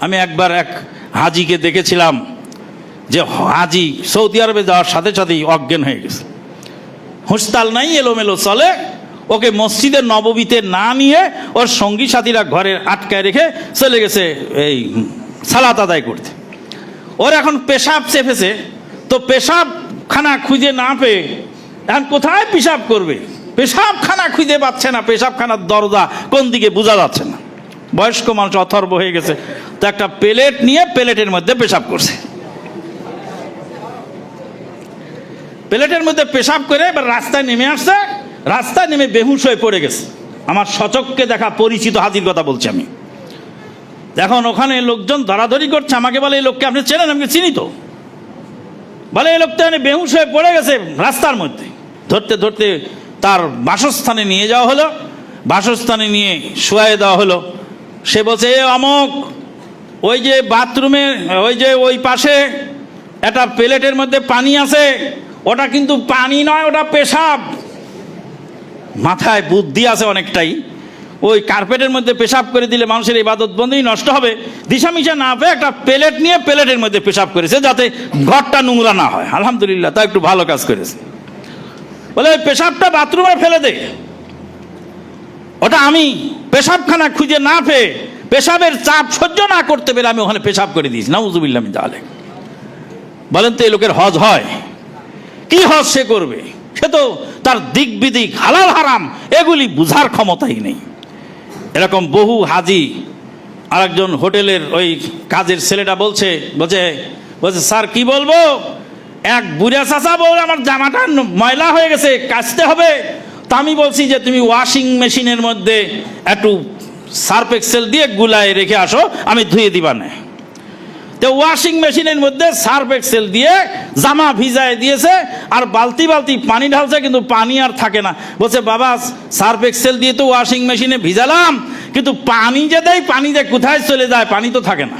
আমি একবার এক হাজিকে দেখেছিলাম যে হাজি সৌদি আরবে যাওয়ার সাথে সাথেই অজ্ঞান হয়ে গেছে। হুঁসতাল নাই, এলোমেলো চলে। ওকে মসজিদের নববীতে না নিয়ে ওর সঙ্গী সাথীরা ঘরে আটকায় রেখে চলে গেছে এই সালাত আদায় করতে। ওর এখন পেশাব চেপেছে। তো পেশাবখানা খুঁজে না পেয়ে এখন কোথায় পেশাব করবে? পেশাবখানা খুঁজে পাচ্ছে না। পেশাবখানার দরজা কোন দিকে বোঝা যাচ্ছে না। বয়স্ক মানুষ অথর্ব হয়ে গেছে। তো একটা প্লেট নিয়ে প্লেটের মধ্যে পেশাব করছে। প্লেটের মধ্যে পেশাব করে এবার রাস্তায় নেমে আসছে। রাস্তায় নেমে বেহুশ হয়ে পড়ে গেছে। আমার সচককে দেখা পরিচিত হাজির কথা বলছি আমি। এখন ওখানে লোকজন ধরাধরি করছে। আমাকে বলে, এই লোককে আপনি চেনেন? আমি চিনি তো। বলে, এই লোকটা মানে বেহুশ হয়ে পড়ে গেছে রাস্তার মধ্যে। ধরতে ধরতে তার বাসস্থানে নিয়ে যাওয়া হলো। বাসস্থানে নিয়ে শোয়াই দেওয়া হলো। সে বলছে, এ অমক, ওই যে বাথরুমে, ওই যে ওই পাশে একটা প্লেটের মধ্যে পানি আছে, ওটা কিন্তু পানি নয়, ওটা পেশাব। মাথায় বুদ্ধি আছে অনেকটাই। ওই কার্পেটের মধ্যে পেশাব করে দিলে মানুষের ইবাদত বন্ধই নষ্ট হবে। দিশামিশা না পেয়ে একটা প্লেট নিয়ে প্লেটের মধ্যে পেশাব করেছে, যাতে ঘরটা নোংরা না হয়। আলহামদুলিল্লাহ তা একটু ভালো কাজ করেছে। বলে, পেশাবটা বাথরুমে ফেলে দে। ওটা আমি পেশাবখানা খুঁজে না পেয়ে পেশাবের চাপ সহ্য না করতে পেরে আমি ওখানে পেশাব করে দিয়েছি। না উজুবিল্লাহ তাহলে বলেন তো এই লোকের হজ হয়? কি হজ সে করবে? সে তো তার দিক বিদিক হালাল হারাম, এগুলি বুঝার ক্ষমতাই নেই। এরকম বহু হাজি আরেকজন হোটেলের ওই কাজের ছেলেটা বলছে বলছে বলছে, স্যার, কি বলব? এক বুড়া চাচা বল আমার জামাটা ময়লা হয়ে গেছে, কাচতে হবে। তা আমি বলছি যে তুমি ওয়াশিং মেশিনের মধ্যে একটু সার্ফ এক্সেল দিয়ে গুলায় রেখে আসো, আমি ধুয়ে দিবা না। তো ওয়াশিং মেশিনের মধ্যে সার্ফ এক্সেল দিয়ে জামা ভিজায় দিয়েছে, আর বালতি বালতি পানি ঢালছে, কিন্তু পানি আর থাকে না। বলছে, বাবা, সার্ফ এক্সেল দিয়ে তো ওয়াশিং মেশিনে ভিজালাম, কিন্তু পানি যে দেয়, পানি যে কোথায় চলে যায়, পানি তো থাকে না।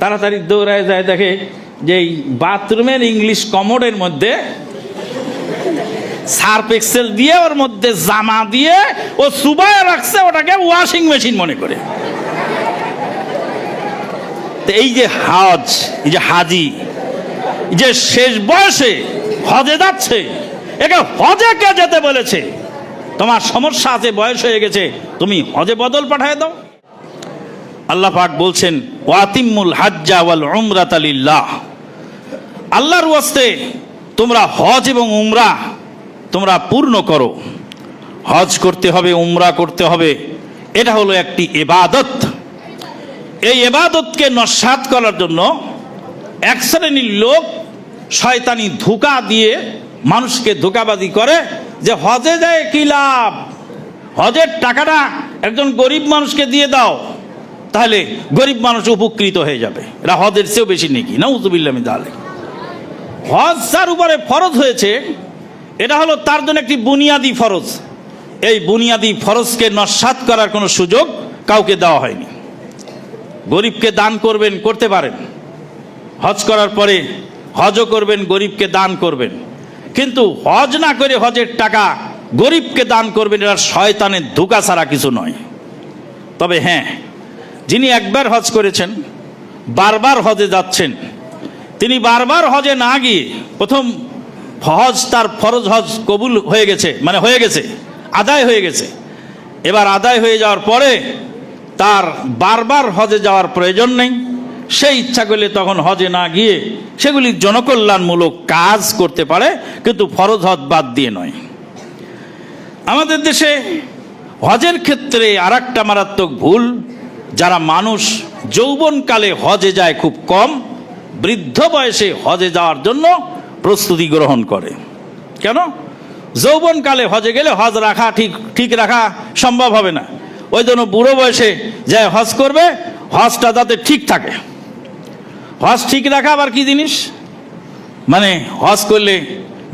তাড়াতাড়ি দৌড়ায় যায়, দেখে যে এই বাথরুমের ইংলিশ কমোডের মধ্যে সার্ফ এক্সেল দিয়ে ওর মধ্যে জামা দিয়ে ও সুবায় রাখছে ওটাকে ওয়াশিং মেশিন মনে করে। এই যে হজ, এই যে হাজি যে শেষ বয়সে হজে যাচ্ছে, একে হজে কে যেতে বলেছে? তোমার সমস্যা আছে, বয়স হয়ে গেছে, তুমি হজে বদল পাঠায় দাও। আল্লাহ পাক বলছেন, ওয়াতিমুল হাজ্জা ওয়াল উমরাত লিল্লাহ। আল্লাহর ওয়াস্তে তোমরা হজ এবং উমরা তোমরা পূর্ণ করো। হজ করতে হবে, উমরা করতে হবে। এটা হলো একটি এবাদত এই এবাদতকে নস্বাত করার জন্য এক শ্রেণির লোক শয়তানি ধোকা দিয়ে মানুষকে ধোকাবাজি করে যে হজে যায় কি লাভ? হজের টাকাটা একজন গরিব মানুষকে দিয়ে দাও, তাহলে গরিব মানুষ উপকৃত হয়ে যাবে। এটা হজের চেয়েও বেশি নাকি। না উজুবিল্লামি তাহলে হজ যার উপরে ফরজ হয়েছে এটা হলো তার জন্য একটি বুনিয়াদি ফরজ। এই বুনিয়াদি ফরজকে নস্বাত করার কোনো সুযোগ কাউকে দেওয়া হয়নি। গরিবকে দান করবেন, করতে পারেন। হজ করার পরে হজও করবেন, গরিবকে দান করবেন। কিন্তু হজ না করে হজের টাকা গরিবকে দান করবেন এটা শয়তানের ধোকা ছাড়া কিছু নয়। তবে হ্যাঁ যিনি একবার হজ করেছেন, বারবার হজে যাচ্ছেন, তিনি বারবার হজে না গিয়ে প্রথম হজ তার ফরজ হজ কবুল হয়ে গেছে মানে হয়ে গেছে, আদায় হয়ে গেছে। এবার আদায় হয়ে যাওয়ার পরে তার বারবার হজে যাওয়ার প্রয়োজন নেই। সে ইচ্ছা করলে তখন হজে না গিয়ে সেগুলি জনকল্যাণমূলক কাজ করতে পারে, কিন্তু ফরজ হজ বাদ দিয়ে নয়। আমাদের দেশে হজের ক্ষেত্রে আর একটা মারাত্মক ভুল, যারা মানুষ যৌবনকালে হজে যায় খুব কম, বৃদ্ধ বয়সে হজে যাওয়ার জন্য প্রস্তুতি গ্রহণ করে। কেন? যৌবনকালে হজে গেলে হজ রাখা ঠিক ঠিক রাখা সম্ভব হবে না। ওই জন্য বুড়ো বয়সে যায় হজ করবে, হজটা যাতে ঠিক থাকে। হজ ঠিক রাখা আবার কি জিনিস? মানে হজ করলে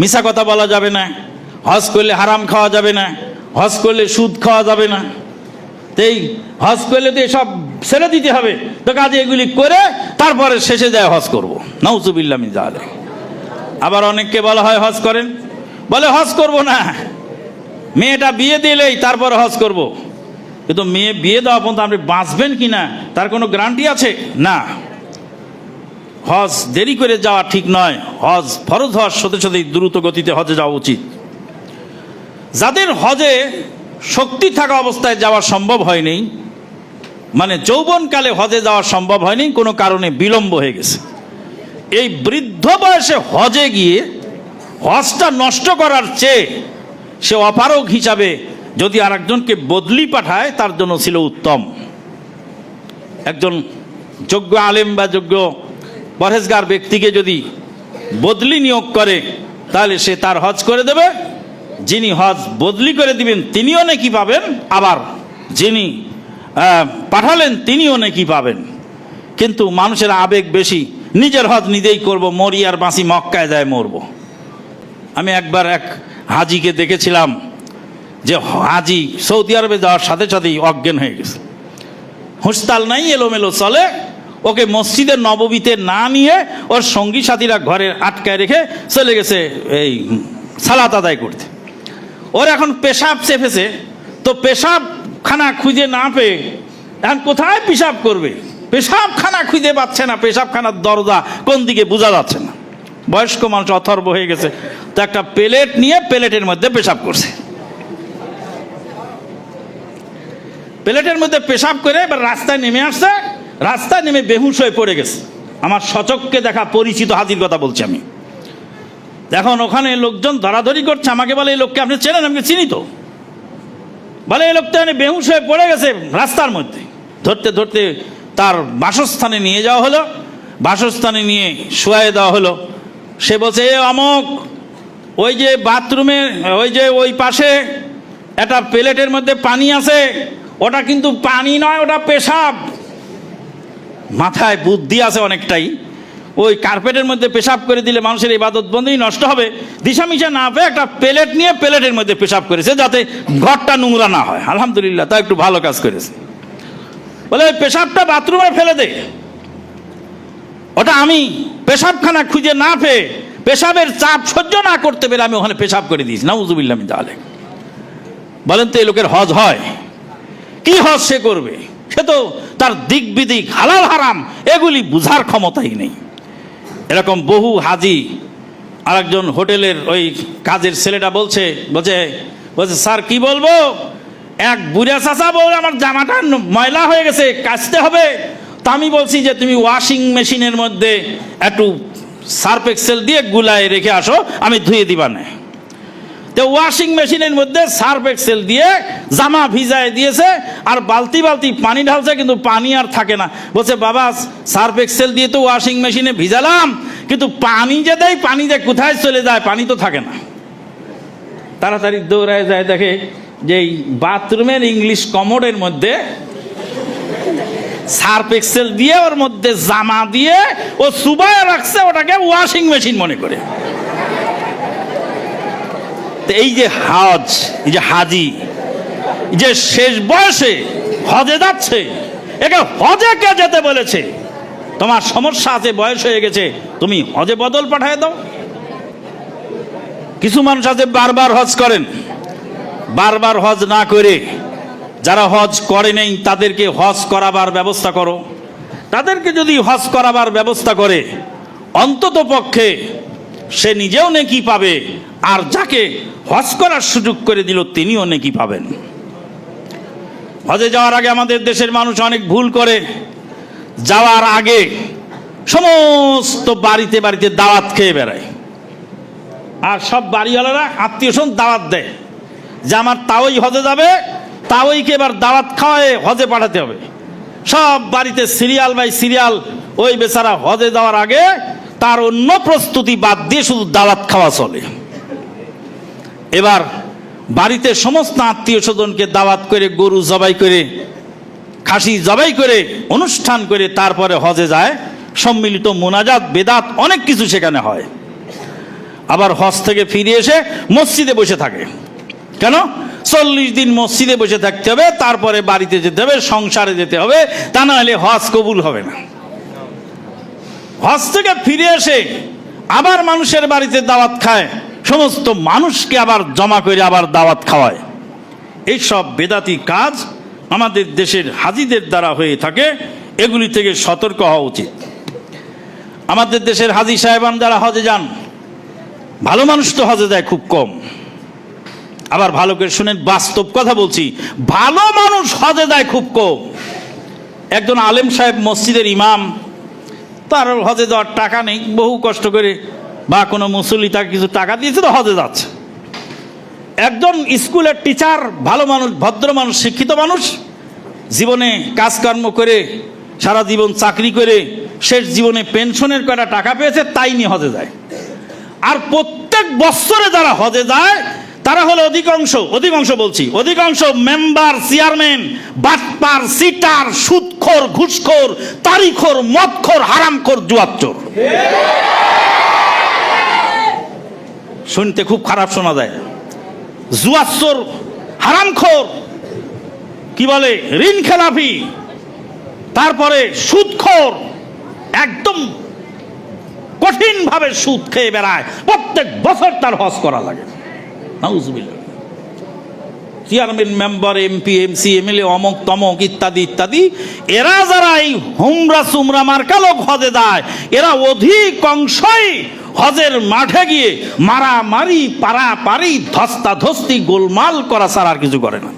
মিশা কথা বলা যাবে না, হজ করলে হারাম খাওয়া যাবে না, হজ করলে সুদ খাওয়া যাবে না। এই হজ করলে তো এসব ছেড়ে দিতে হবে। তো কাজে এগুলি করে তারপরে শেষে যায় হজ করব। নাউজুবিল্লামি তাহলে আবার অনেককে বলা হয় হজ করেন? বলে, হজ করব না। মেয়েটা বিয়ে দিলেই তারপর হজ করব। কিন্তু মেয়ে বিয়ে দেওয়া পর্যন্ত আপনি বাঁচবেন কি না, তার কোনো গ্যারান্টি আছে? না। হজ দেরি করে যাওয়া ঠিক নয়। হজ ফরজ হওয়ার সাথে সাথেই দ্রুত গতিতে হজে যাওয়া উচিত। যাদের হজে শক্তি থাকা অবস্থায় যাওয়া সম্ভব হয়নি মানে যৌবনকালে হজে যাওয়া সম্ভব হয়নি, কোনো কারণে বিলম্ব হয়ে গেছে। এই বৃদ্ধ বয়সে হজে গিয়ে হজটা নষ্ট করার চেয়ে সে অপারগ হিসাবে যদি আরেকজনকে বদলি পাঠায়, তার জন্য ছিল উত্তম। একজন যোগ্য আলেম বা যোগ্য পরহেজগার ব্যক্তিকে যদি বদলি নিয়োগ করে, তাহলে সে তার হজ করে দেবে। যিনি হজ বদলি করে দিবেন, তিনিও নাকি পাবেন। আবার যিনি পাঠালেন, তিনিও নাকি পাবেন। কিন্তু মানুষের আবেগ বেশি। নিজের হজ নিজেই করব, মরি আর বাঁচি মক্কায় যায় মরব। আমি একবার এক হাজিকে দেখেছিলাম যে হাজি সৌদি আরবে যাওয়ার সাথে সাথেই অজ্ঞান হয়ে গেছে। হুঁসতাল নাই, এলোমেলো চলে। ওকে মসজিদে নববীতে না নিয়ে ওর সঙ্গী সাথীরা ঘরে আটকায় রেখে চলে গেছে এই সালাত আদায় করতে। ওর এখন পেশাব চেপেছে। তো পেশাব খানা খুঁজে না পেয়ে এখন কোথায় পেশাব করবে? পেশাব খানা খুঁজে পাচ্ছে না পেশাব খানার দরজা কোন দিকে বোঝা যাচ্ছে না। বয়স্ক মানুষ অথর্ব হয়ে গেছে, তো একটা প্লেট নিয়ে প্লেটের মধ্যে পেশাব করছে। প্লেটের মধ্যে পেশাব করে এবার রাস্তায় নেমে আসছে, রাস্তায় নেমে বেহুশ হয়ে পড়ে গেছে। আমার সচককে দেখা পরিচিত হাজির কথা বলছি আমি। এখন ওখানে লোকজন ধরাধরি করছে, আমাকে বলে, এই লোককে আপনি চেনেন? আমি চিনি তো। বলে, এই লোকটা বেহুশ হয়ে পড়ে গেছে রাস্তার মধ্যে। ধরতে ধরতে তার বাসস্থানে নিয়ে যাওয়া হলো। বাসস্থানে নিয়ে শুয়াই দেওয়া হলো। সে বলছে, এ অমক, ওই যে বাথরুমে, ওই যে ওই পাশে একটা প্লেটের মধ্যে পানি আছে, ওটা কিন্তু পানি নয়, ওটা পেশাব। মাথায় বুদ্ধি আছে অনেকটাই। ওই কার্পেটের মধ্যে পেশাব করে দিলে মানুষের ইবাদত বন্দি নষ্ট হবে। দিশামিশা না পেয়ে একটা প্লেট নিয়ে প্লেটের মধ্যে পেশাব করেছে যাতে ঘরটা নোংরা না হয়। আলহামদুলিল্লাহ, তা একটু ভালো কাজ করেছে। বলে পেশাবটা বাথরুমে ফেলে দে। ওটা আমি পেশাবখানা খুঁজে না পেয়ে পেশাবের চাপ সহ্য না করতে পেরে আমি ওখানে পেশাব করে দিয়েছি। না উজুবিল্লাহ তাহলে বলেন তো, এই লোকের হজ হয়? কি হজ সে করবে? সে তো তার দিক বিদিক হালাল হারাম, এগুলি বুঝার ক্ষমতাই নেই। এরকম বহু হাজি আরেকজন হোটেলের ওই কাজের ছেলেটা বলছে বলছে বলছে, স্যার, কি বলব? এক বুড়া চাচা বল আমার জামাটা ময়লা হয়ে গেছে, কাচতে হবে। তা আমি বলছি যে, তুমি ওয়াশিং মেশিনের মধ্যে একটু সার্ফ এক্সেল দিয়ে গুলায় রেখে আসো, আমি ধুয়ে দিবা না। তো ওয়াশিং মেশিনের মধ্যে সার্ফ এক্সেল দিয়ে জামা ভিজায় দিয়েছে, আর বালতি বালতি পানি ঢালছে, কিন্তু পানি আর থাকে না। বলছে, বাবা, সার্ফ এক্সেল দিয়ে তো ওয়াশিং মেশিনে ভিজালাম, কিন্তু পানি যে দেয়, পানি যে কোথায় চলে যায়, পানি তো থাকে না। তাড়াতাড়ি দৌড়ায় যায়, দেখে যে এই বাথরুমের ইংলিশ কমোডের মধ্যে সার্ফ এক্সেল দিয়ে, ওর মধ্যে জামা দিয়ে, ও সুবায় রাখছে ওটাকে ওয়াশিং মেশিন মনে করে। এই যে হজ, এই যে হাজি যে শেষ বয়সে হজে যাচ্ছে, একে হজে কে যেতে বলেছে? তোমার সমস্যা আছে, বয়স হয়ে গেছে, তুমি হজে বদল পাঠায় দাও। কিছু মানুষ আছে বারবার হজ করেন বারবার হজ না করে যারা হজ করে নেই, তাদেরকে হজ করাবার ব্যবস্থা করো। তাদেরকে যদি হজ করাবার ব্যবস্থা করে, অন্তত পক্ষে সে নিজেও নেকি পাবে, আর যাকে হজ করার সুযোগ করে দিল, তিনিও নেকি পাবেন। হজে যাওয়ার আগে আমাদের দেশের মানুষ অনেক ভুল করে। যাওয়ার আগে সমস্ত বাড়িতে বাড়িতে দাওয়াত খেয়ে বেড়ায়। আর সব বাড়িওয়ালারা আত্মীয় স্বজন দাওয়াত দেয়। যে আমার তাওই হজে যাবে, তাওইকে এবার দাওয়াত খাওয়ায় হজে পাঠাতে হবে। সব বাড়িতে সিরিয়াল বাই সিরিয়াল ওই বেচারা হজে যাওয়ার আগে তার অন্য প্রস্তুতি বাদ দিয়ে শুধু দাওয়াত খাওয়া চলে। এবার বাড়িতে সমস্ত আত্মীয় স্বজনকে দাওয়াত করে, গরু জবাই করে, খাসি জবাই করে, অনুষ্ঠান করে তারপরে হজে যায়। সম্মিলিত মোনাজাত, বেদাত অনেক কিছু সেখানে হয়। আবার হজ থেকে ফিরে এসে মসজিদে বসে থাকে। কেন? চল্লিশ দিন মসজিদে বসে থাকতে হবে, তারপরে বাড়িতে যেতে হবে, সংসারে যেতে হবে, তা না হলে হজ কবুল হবে না। হজ থেকে ফিরে এসে আবার মানুষের বাড়িতে দাওয়াত খায়, সমস্ত মানুষকে আবার জমা করে আবার দাওয়াত খাওয়ায়। এইসব বেদাতি কাজ আমাদের দেশের হাজিদের দ্বারা হয়ে থাকে, এগুলি থেকে সতর্ক হওয়া উচিত। আমাদের দেশের হাজি সাহেবান যারা হজে যান, ভালো মানুষ তো হজে দেয় খুব কম। আবার ভালো করে শুনেন, বাস্তব কথা বলছি। ভালো মানুষ হজে দেয় খুব কম। একজন আলেম সাহেব মসজিদের ইমাম, তার হজে দেওয়ার টাকা নেই, বহু কষ্ট করে, বা কোনো মুসল্লি তাকে কিছু টাকা দিয়েছে তো হজে যাচ্ছে। একজন স্কুলের টিচার, ভালো মানুষ, ভদ্র মানুষ, শিক্ষিত মানুষ, জীবনে কাজকর্ম করে, সারা জীবন চাকরি করে, শেষ জীবনে পেনশনের কয়টা টাকা পেয়েছে, তাই নিয়ে হজে যায়। আর প্রত্যেক বছরে যারা হজে যায় তারা হলো অধিকাংশ অধিকাংশ বলছি, অধিকাংশ মেম্বার চেয়ারম্যান বাটপার সিটার সুদখোর, ঘুষখোর, তারিখোর, মদখোর, হারামখোর জুয়াচ্চোর শুনতে খুব খারাপ শোনা যায়। জুয়াচ্চোর হারামখোর, কি বলে, ঋণ খেলাফি, তারপরে সুদখোর, একদম কঠিনভাবে সুদ খেয়ে বেড়ায়। প্রত্যেক বছর তার হজ করা লাগে। Chairman member MP MC MLA অমক, তমক ইত্যাদি ইত্যাদি, এরা যারা এই হুমরা সুমরা মার্কা লোক হজে দেয়, এরা অধিকাংশই হজের মাঠে গিয়ে মারামারি ধস্তা ধস্তি গোলমাল করা ছাড়া আর কিছু করে না।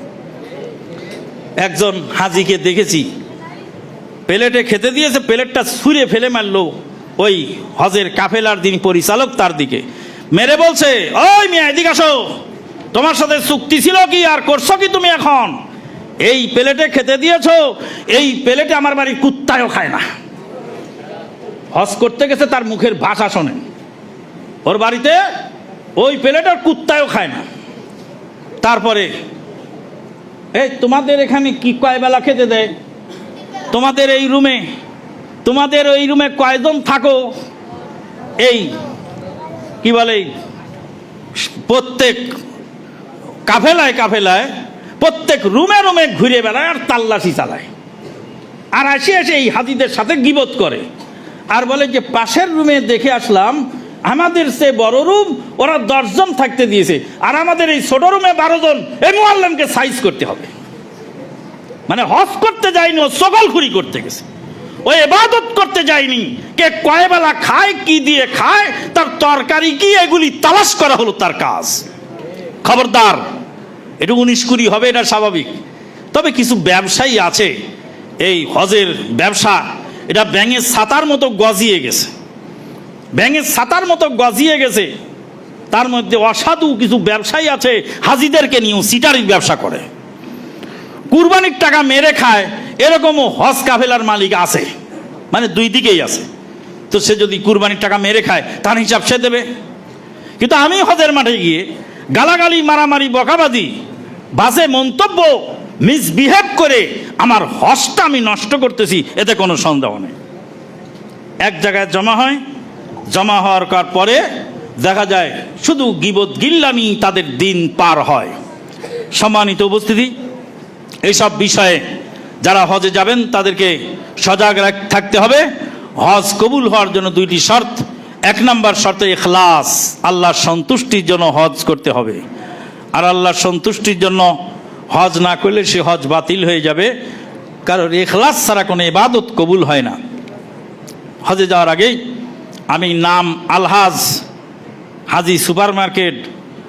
একজন হাজিকে দেখেছি, প্লেটে খেতে দিয়েছে, প্লেটটা ছুঁড়ে ফেলে মারলো ওই হজের কাফেলার দিন পরিচালক তার দিকে। মেরে বলছে, ওই মিয়া, এদিকে আসো। তোমার সাথে চুক্তি ছিল কি আর করছ কি তুমি এখন? এই প্লেটে খেতে দিয়েছ, এই প্লেটে আমার বাড়ির কুত্তায়ও খায় না। হজ করতে গেছে, তার মুখের ভাষা শোনেন। ওর বাড়িতে ওই প্লেটের কুত্তায়ও খায় না। তারপরে, এই, তোমাদের এখানে কি কয় বেলা খেতে দেয়? তোমাদের এই রুমে, তোমাদের ওই রুমে কয়জন থাকো? এই কি বলে? প্রত্যেক কাফেলায় কাফেলায়, প্রত্যেক রুমে রুমে ঘুরে বেড়ায় আর তাল্লাশি চালায়। আর আসে এসে এই হাতিদের সাথে গিবত করে। আর বলে যে, পাশের রুমে দেখে আসলাম, আমাদের সে বড় রুম, ওরা দশজন থাকতে দিয়েছে। আর আমাদের এই ছোট রুমে বারো জন এই সাইজ করতে হবে। মানে হজ করতে যায়নি, ও সকলখুরি করতে গেছে। ও এবাদত করতে যায়নি। কে কয় বেলা খায়, কি দিয়ে খায়, তার তরকারি কি, এগুলি তালাশ করা হলো তার কাজ। খবরদার একটু উনিশ কুড়ি হবে, এটা স্বাভাবিক। তবে কিছু ব্যবসায়ী আছে, এই হজের ব্যবসা, এটা ব্যাঙের ছাতার মতো গজিয়ে গেছে। ব্যাঙের ছাতার মতো গজিয়ে গেছে, তার মধ্যে অসাধু কিছু ব্যবসায়ী আছে, হাজিদেরকে নিয়েও সিটারির ব্যবসা করে। কুরবানির টাকা মেরে খায় এরকমও হজ কাফেলার মালিক আছে। মানে দুই দিকেই আছে। তো সে যদি কুরবানির টাকা মেরে খায়, তার হিসাব সে দেবে। কিন্তু আমি হজের মাঠে গিয়ে গালাগালি, মারামারি বকাবাদি বাজে মন্তব্য মিসবিহেভ করে আমার হজটা আমি নষ্ট করতেছি, এতে কোনো সন্দেহ নেই। এক জায়গায় জমা হয়, জমা হওয়ার পর দেখা যায় শুধু গিবত গিল্লামি তাদের দিন পার হয়। সম্মানিত উপস্থিতি, এইসব বিষয়ে যারা হজে যাবেন, তাদেরকে সজাগ থাকতে হবে। হজ কবুল হওয়ার জন্য দুইটি শর্ত। এক নম্বর শর্ত এখলাস আল্লাহর সন্তুষ্টির জন্য হজ করতে হবে। আর আল্লাহর সন্তুষ্টির জন্য হজ না করলে সে হজ বাতিল হয়ে যাবে। কারণ এখলাস ছাড়া কোনো ইবাদত কবুল হয় না। হজে যাওয়ার আগেই আমি নাম Alhaj, Haji super market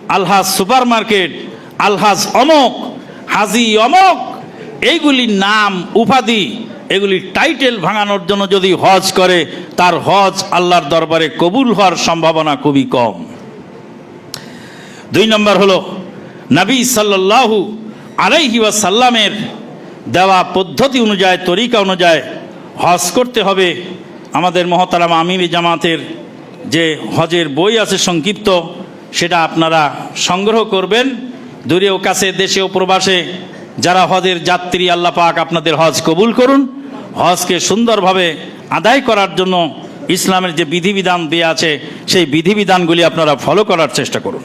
Alhaj super market Alhaj অমক, হাজি অমক এইগুলি নাম, উপাধি, এগুলি টাইটেল ভাঙানোর জন্য যদি হজ করে, তার হজ আল্লাহর দরবারে কবুল হওয়ার সম্ভাবনা খুবই কম। দুই নম্বর হলো, নবী সাল্লাল্লাহু আলাইহি ওয়াসাল্লামের দেওয়া পদ্ধতি অনুযায়ী, তরিকা অনুযায়ী হজ করতে হবে। আমাদের মহতারাম আমির জামাতের যে হজের বই আছে সংক্ষিপ্ত, সেটা আপনারা সংগ্রহ করবেন। দূরেও কাছে, দেশেও প্রবাসে যারা হজের যাত্রী আল্লাহ পাক আপনাদের হজ কবুল করুন, হজকে সুন্দরভাবে আদায় করার জন্য ইসলামের যে বিধিবিধান দেওয়া আছে, সেই বিধিবিধানগুলি আপনারা ফলো করার চেষ্টা করুন।